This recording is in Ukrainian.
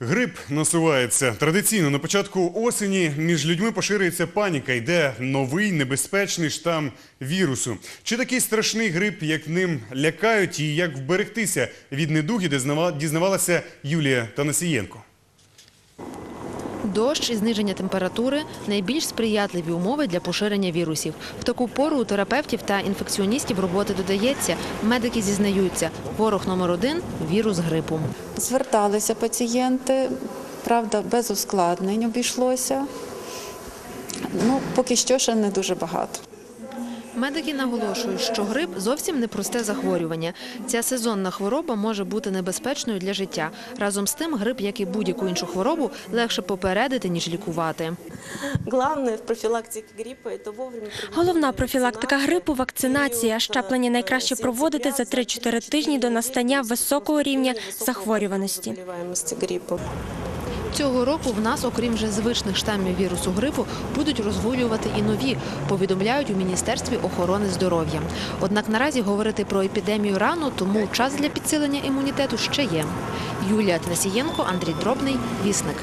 Грип насувається. Традиційно на початку осені між людьми поширюється паніка. Йде новий небезпечний штам вірусу. Чи такий страшний грип, як ним лякають, і як вберегтися від недуги, дізнавалася Юлія Танасієнко. Дощ і зниження температури – найбільш сприятливі умови для поширення вірусів. В таку пору у терапевтів та інфекціоністів роботи додається. Медики зізнаються, ворог номер один – вірус грипу. Зверталися пацієнти, правда, без ускладнень обійшлося. Ну, поки що ще не дуже багато. Медики наголошують, що грип – зовсім непросте захворювання. Ця сезонна хвороба може бути небезпечною для життя. Разом з тим, грип, як і будь-яку іншу хворобу, легше попередити, ніж лікувати. Головна профілактика грипу – вакцинація. Щеплення найкраще проводити за 3-4 тижні до настання високого рівня захворюваності. Цього року в нас, окрім вже звичних штамів вірусу грипу, будуть розгулювати і нові, повідомляють у Міністерстві охорони здоров'я. Однак наразі говорити про епідемію рано, тому час для підсилення імунітету ще є. Юлія Тнесієнко, Андрій Дробний, Вісник.